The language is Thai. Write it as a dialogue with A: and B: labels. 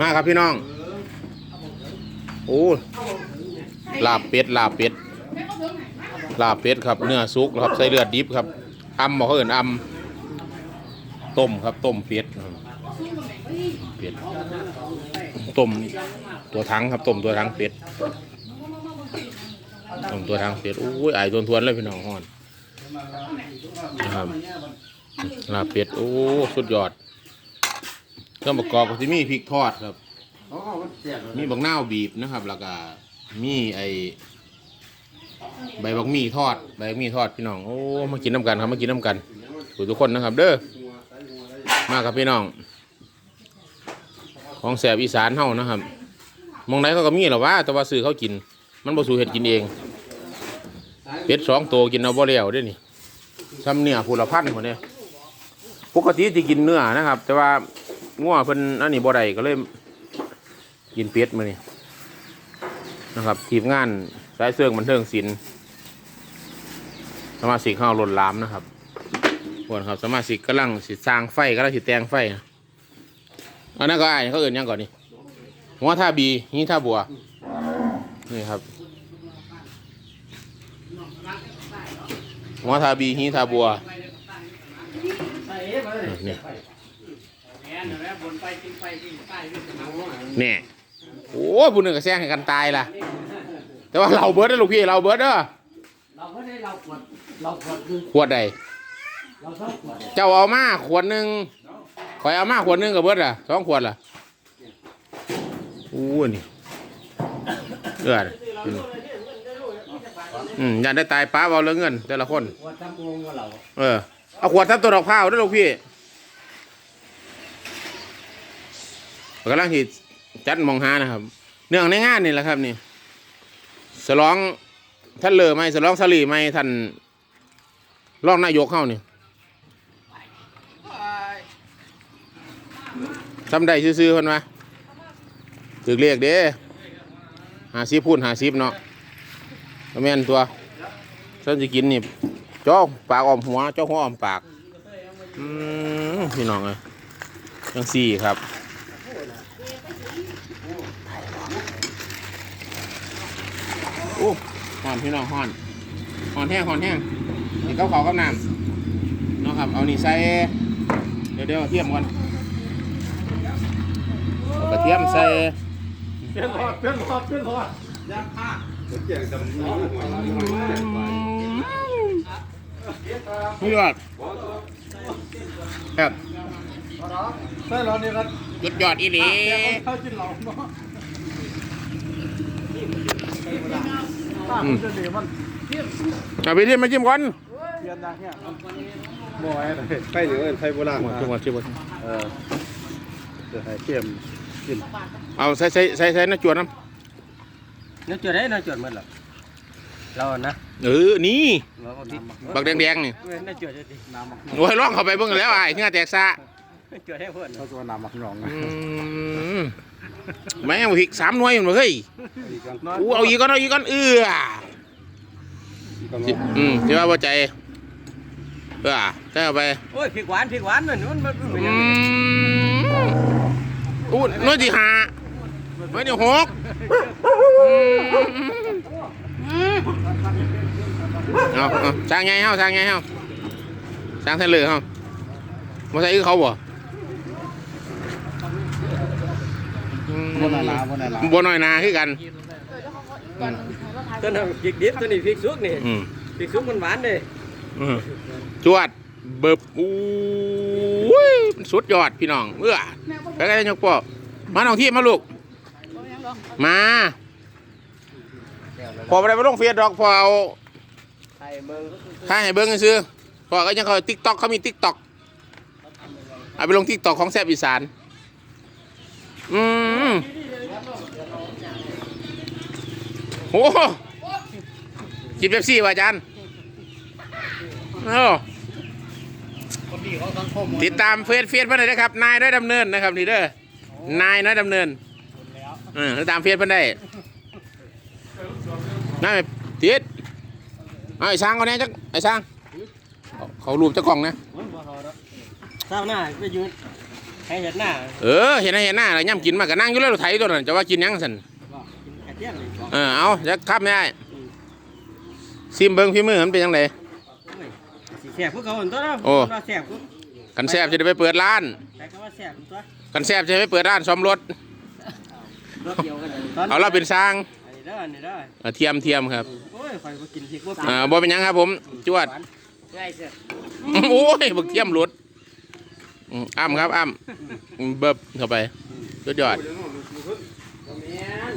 A: มาครับพี่น้อง โอ้ลาบเป็ดลาบเป็ดลาบเป็ดครับ เนื้อสุกครับใส่เลือดดิบครับอำบอกเขาเอื่นอำต้มครับต้มเป็ดเป็ดต้มตัวทั้งครับต้มตัวทั้งเป็ดต้มตัวทั้งเป็ดโอ้ยไอ้ทวนทวนๆเลยพี่น้องฮอนนะครับ ลาบเป็ด โอ้ สุดยอด เครื่องประกอบก็จะมีพริกทอดครับมีบักนาวบีบนะครับ แล้วก็มีไอใบบักหมี่ทอด ใบบักหมี่ทอดพี่น้อง โอ้ มากินน้ำกันครับ มากินน้ำกันทุกคนนะครับ เด้อ มาครับพี่น้อง ของแสบอีสานเฮานะครับหมองไหนเขาก็มีหรอวะแต่ว่าซื้อเขากิน มันบ่สู่เห็ดกินเอง เป็ดสองตัวกินเอาบ่แล้วเด้อนี่ซ้ำเนี่ยผู้ละพันคนเนี้ ปกติที่กินเนื้อนะครับ แต่ว่างัวเพิ่นอันนี้บ่ได้ก็เลยกินเป็ดมานี่นะครับ ทีมงานสายเสื่องบันเทิงศิลป์สมาชิกเข้าลนลามนะครับส่วนครับสมาชิกกำลังสิสร้างไฟกำลังสิแตงไฟนะอันนั้นก็อายเขาเอื่นยังก่อนนี่หัวท่าบีนี่ท่าบัวนี่ครับหัวท่าบีนี่ท่าบัว นี่แน่โอ้ยผู้หนึ่งก็แซงให้กันตายล่ะ แต่ว่าเราเบิร์ดนะลูกพี่เราเบิร์ดเด้อ
B: เราไม่ได้เราขวดเราขวดคือ
A: ขวดใด
B: เราชอบขวด
A: เจ้าเอามาขวดหนึ่งข่อยเอามาขวดหนึ่งกับเบิร์ดอะสองขวดล่ะอู้นี่เลือดอืมอยากได้ตายป้าเอาเรื่องเงิน แต่ละคน
B: ขวดทำงงกับเรา
A: เออ เอาขวดทับตัวดอกพร้าวด้วยลูกพี่ กำลังที่จัดมองหานะครับ เนื่องในงานนี่แหละครับนี่สลองท่านเลอไหมสลองสลีไหมท่านรองนายกเข้านี่ทำได้ซื้อๆคนวะถึกเรียกเด้หาซิพูดหาซิบเนาะแม่นตัวฉันจะกินนี่จ้อปากอมหัวจ้อหัวอมปาก อืมพี่น้องเลยยังสี่ครับ อู้หอนพี่น้องหอนหอนแห้งหอนแห้งนี่เขาเขากับน้ำเนาะครับ เอานี่ใส่เดี๋ยวเดี๋ยวเทียมก่อนกระเทียมใส่
B: เพื่อนพอดเพื่อนพอดเพื่อนพอด
A: ไม่ยอดครับ
B: ใช่เราเนี่ครับ
A: สุดยอดอีหลี
B: เข้าจินเราเนาะ
A: อืม
B: จะดีมัน
A: เอาไปที่มาจิ้มก่อน
B: เพียนดังเนี่ยบ่อยเลย
C: ไฟหรือไฟโบราณ
A: จิ้มก่อนจิ้มก่อน
C: เออจะให้เค็มกิน
A: เอาใส่ใส่ใส่ใส่น้ำจวดน้
B: น่าจดได้น่าจดมันหรอเรานะำ
A: เออนี่
B: เราก็ดิ
A: บักแดงๆนี่
B: น่าจดได้ดิน้ำมัก
A: โอ้ยลองเข้าไปเบิ่งแล้วไอ้เนื้อแตกซะ
B: จดให้เพื่อน
C: เขาตัวน้ำหมักหนอง
A: อืม แม่งพริกสามหน่วยมันบ่เฮ้ยกูเอาอีกก่อนเอาอีกก่อนเอื้อสิอืมที่ว่าบ่ใจเอื้อใส่เข้าไป
B: โอ้ยพริกหวานพริกหวานนั่นมันมันเป็นยั
A: อื
B: งไง
A: มอู้หน่วยที่ห้าหน่วยที่หกอืมเอาเอาสร้างไงเฮาสร้างไงเฮาสร้างเทเลอร์เฮาบ่ใส่คือเขาบ่อืม
C: บนนาลาบนนาลา
A: บ่น้อยหนาคือกัน
B: ตัวนั้นพริกดิบตัวนี้พริกสุกนี่
A: อืม
B: พริกสุกมันหวานเลย
A: อืมจวดเบิบอู้ยมันสุดยอดพี่น้องเอื้อไปกันยกปอมาน้องที่มาลูก มาพอไปได้มาลงเฟียดดอกพอเอา
B: ไข่เมือง
A: ถ้าให้เบิ้งซื้อพอก็ยังเขาติ๊กต็อกเขามีติ๊กต็อกเอาไปลงติ๊กต็อกของแซบอีสาน อืม โอ้กินเป๊ปซี่ว่ะอาจารย์เอ้ติดตามเฟซเฟซเพื่อนเลยนะครับ นายน้อยดำเนินนะครับนี่เด้อนายน้อยดำเนินออติดตามเฟซเพื่อนได้นั่นติดไอ้ช้างเขาแน่จักไอ้ช้างเขารูปเจ้ากล่องนะ
B: เศร้าหน้าไปยืน ให้เห็นหน้า
A: เออเห็นหน้าเห็นหน้าแล้วย่ำกินมาก็นั่งอยู่แล้วรถไถตัวนั้นจะว่ากินหยังสัน
B: บอกกินกระเทียมเลยบอก
A: เออเอาจะขับไม่ได้ซิมเบิ้งพี่มือมันเป็นยังไง
B: โอ้ยสีแสบพวกเขาอันตัวเนาะ
A: โอ้
B: คนว่าแสบพวก
A: กันแซบจะได้ไปเปิดร้าน
B: แต่ก็ว่าแสบตัว
A: กันแซบจะได้ไปเปิดร้านซ่อมรถ
B: รถเดียวกันตอน
A: เอาเราเป็นสร้าง
B: อันนี้เด้ออันนี้เด้อ
A: เออเทียมเทียมครับ
B: โอ้ยคอยมากินพริกว่า
A: อ่าบ่เป็นหยังครับผมจวด
B: ง่ายเสีย
A: โอ้ยบักเทียมรถ อืมอ้ำครับอ้ำอืมเบิบเข้าไปสุดยอด
B: แม่น